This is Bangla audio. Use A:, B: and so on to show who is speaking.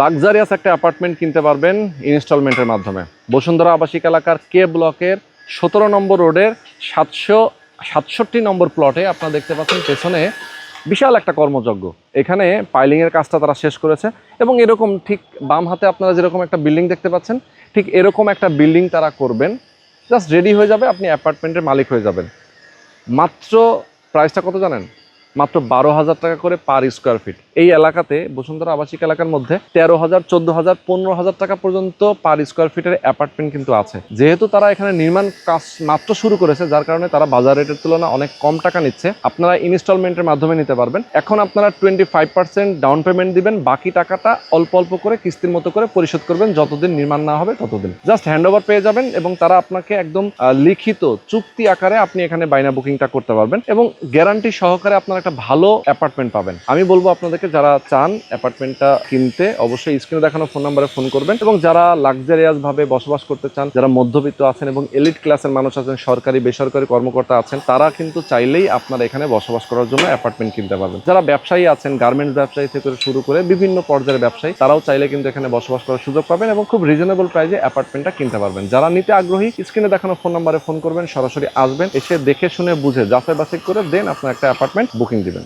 A: লাক্সারিয়াস একটা অ্যাপার্টমেন্ট কিনতে পারবেন ইনস্টলমেন্টের মাধ্যমে। বসুন্ধরা আবাসিক এলাকার কে ব্লকের সতেরো নম্বর রোডের সাতশো সাতষট্টি নম্বর প্লটে আপনারা দেখতে পাচ্ছেন পেছনে বিশাল একটা কর্মযজ্ঞ। এখানে পাইলিংয়ের কাজটা তারা শেষ করেছে এবং এরকম ঠিক বাম হাতে আপনারা যেরকম একটা বিল্ডিং দেখতে পাচ্ছেন, ঠিক এরকম একটা বিল্ডিং তারা করবেন। জাস্ট রেডি হয়ে যাবে, আপনি অ্যাপার্টমেন্টের মালিক হয়ে যাবেন। মাত্র প্রাইসটা কত জানেন? মাত্র বারো হাজার টাকা করে পার স্কোয়ার ফিট এই এলাকাতে, বসুন্ধরা আবাসিক এলাকার মধ্যে তেরো হাজার, চোদ্দ হাজার, পনেরো হাজার টাকা পর্যন্ত পার স্কোয়ার ফিটের অ্যাপার্টমেন্ট কিন্তু আছে। যেহেতু তারা এখানে নির্মাণ কাজ মাত্র শুরু করেছে, যার কারণে তারা বাজার রেটের তুলনায় অনেক কম টাকা নিচ্ছে। আপনারা ইনস্টলমেন্টের মাধ্যমে নিতে পারবেন। এখন আপনারা twenty five percent down payment দিবেন। বাকি টাকাটা অল্প অল্প করে কিস্তির মতো করে পরিশোধ করবেন। যতদিন নির্মাণ না হবে ততদিন। জাস্ট হ্যান্ড ওভার পেয়ে যাবেন এবং তারা আপনাকে একদম লিখিত চুক্তি আকারে আপনি এখানে বাইনা বুকিংটা করতে পারবেন। এবং গ্যারান্টি সহকারে আপনার একটা ভালো অ্যাপার্টমেন্ট পাবেন। আমি বলব আপনাদেরকে, যারা চান অ্যাপার্টমেন্টটা কিনতে, অবশ্যই স্ক্রিনে দেখানো ফোন নাম্বারে ফোন করবেন এবং যারা লাক্সারিয়াস ভাবে বসবাস করতে চান, যারা মধ্যবিত্ত আছেন এবং এলিট ক্লাসের মানুষ আছেন, সরকারি, বেসরকারি কর্মকর্তা আছেন, তারা কিন্তু চাইলেই আপনারা এখানে বসবাস করার জন্য অ্যাপার্টমেন্ট কিনতে পারবেন। যারা ব্যবসায়ী আছেন গার্মেন্টস ব্যবসায়ী থেকে শুরু করে বিভিন্ন পর্যায়ের ব্যবসায়ী, তারাও চাইলে কিন্তু এখানে বসবাস করার সুযোগ পাবেন এবং খুব রিজনেবল প্রাইসে অ্যাপার্টমেন্টটা কিনতে পারবেন। যারা নিতে আগ্রহী স্ক্রিনে দেখানো ফোন নাম্বারে ফোন করবেন, সরাসরি আসবেন, এসে দেখে শুনে বুঝে যাচাই বাছাই করে দেন আপনার একটা অ্যাপার্টমেন্ট বুকিং দিবেন